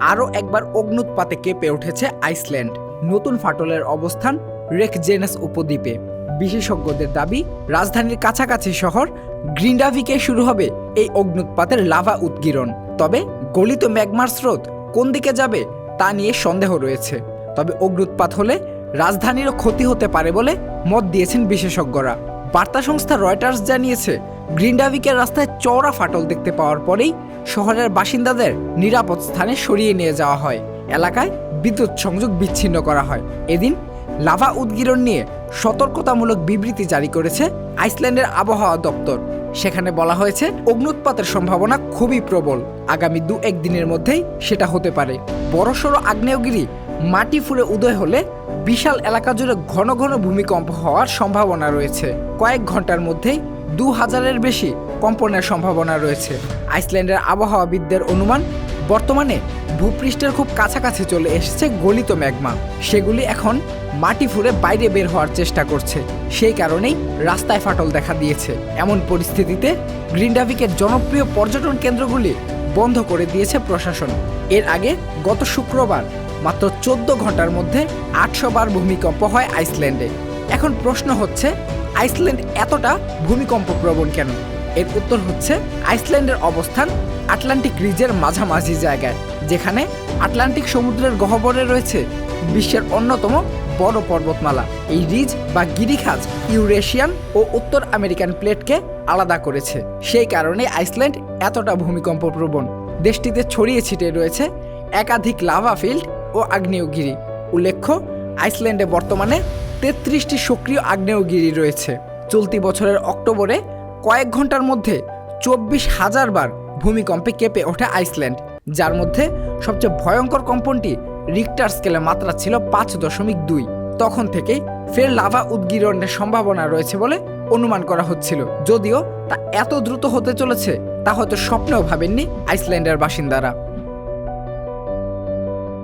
আরও একবার অগ্নুৎপাতে কেঁপে উঠেছে আইসল্যান্ড। নতুন ফাটলের অবস্থান রেকজেনাস উপদ্বীপে। বিশেষজ্ঞদের দাবি, রাজধানীর কাছাকাছি শহর গ্রিন্ডাভিকে শুরু হবে এই অগ্নুৎপাতের লাভা উদ্গীরণ তবে গলিত ম্যাগমার স্রোত কোন দিকে যাবে তা নিয়ে সন্দেহ রয়েছে। তবে অগ্নুৎপাত হলে রাজধানীরও ক্ষতি হতে পারে বলে মত দিয়েছেন বিশেষজ্ঞরা। বার্তা সংস্থা রয়টার্স জানিয়েছে গ্রিন্ডাভিকের রাস্তায় চওড়া ফাটল দেখতে পাওয়ার পরেই শহরের বাসিন্দাদের নিরাপদ স্থানে সরিয়ে নিয়ে যাওয়া হয়। এলাকায় বিদ্যুৎ সংযোগ বিচ্ছিন্ন করা হয়। এদিন লাভা উদ্গীরণ নিয়ে সতর্কতামূলক বিবৃতি জারি করেছে আইসল্যান্ডের আবহাওয়া দপ্তর। সেখানে বলা হয়েছে অগ্নুৎপাতের সম্ভাবনা খুবই প্রবল। আগামী দু একদিনের মধ্যেই সেটা হতে পারে। বড়সড় আগ্নেয়গিরি মাটি ফুঁড়ে উদয় হলে বিশাল এলাকা জুড়ে ঘন ঘন ভূমিকম্প হওয়ার সম্ভাবনা রয়েছে। কয়েক ঘণ্টার মধ্যেই দু হাজারের বেশি কম্পনের সম্ভাবনা রয়েছে। আইসল্যান্ডের আবহাওয়াবিদদের অনুমান, বর্তমানে ভূপৃষ্ঠের খুব কাছাকাছি চলে এসেছে গলিত ম্যাগমা। সেগুলি এখন মাটি ফুঁড়ে বাইরে বের হওয়ার চেষ্টা করছে। সেই কারণেই রাস্তায় ফাটল দেখা দিয়েছে। এমন পরিস্থিতিতে গ্রিনডাভিকের জনপ্রিয় পর্যটন কেন্দ্রগুলি বন্ধ করে দিয়েছে প্রশাসন। এর আগে গত শুক্রবার মাত্র চোদ্দ ঘণ্টার মধ্যে আটশো বার ভূমিকম্প হয় আইসল্যান্ডে। এখন প্রশ্ন হচ্ছে আইসল্যান্ড এতটা ভূমিকম্প প্রবণ কেন? এর উত্তর হচ্ছে আইসল্যান্ডের অবস্থান আটলান্টিক রিজের মাঝামাঝি জায়গায়, যেখানে আটলান্টিক সমুদ্রের গহ্বরে রয়েছে বিশ্বের অন্যতম বড় পর্বতমালা। এই রিজ বা গিরিখাজ ইউরেশিয়ান ও উত্তর আমেরিকান প্লেটকে আলাদা করেছে। সেই কারণে আইসল্যান্ড এতটা ভূমিকম্প প্রবণ। দেশটিতে ছড়িয়ে ছিটিয়ে রয়েছে একাধিক লাভা ফিল্ড ও আগ্নেয়গিরি। উল্লেখ্য, আইসল্যান্ডে বর্তমানে তেত্রিশটি সক্রিয় আগ্নেয়গিরি রয়েছে। চলতি বছরের অক্টোবরে কয়েক ঘণ্টার মধ্যে চব্বিশ হাজার বার ভূমিকম্পে কেঁপে ওঠে আইসল্যান্ড, যার মধ্যে সবচেয়ে ভয়ঙ্কর কম্পনটি রিক্টার স্কেলে মাত্রা ছিল পাঁচ দশমিক দুই। তখন থেকেই ফের লাভা উদ্গীরণের সম্ভাবনা রয়েছে বলে অনুমান করা হচ্ছিল। যদিও তা এত দ্রুত হতে চলেছে, তা হয়তো স্বপ্নেও ভাবেননি আইসল্যান্ডের বাসিন্দারা।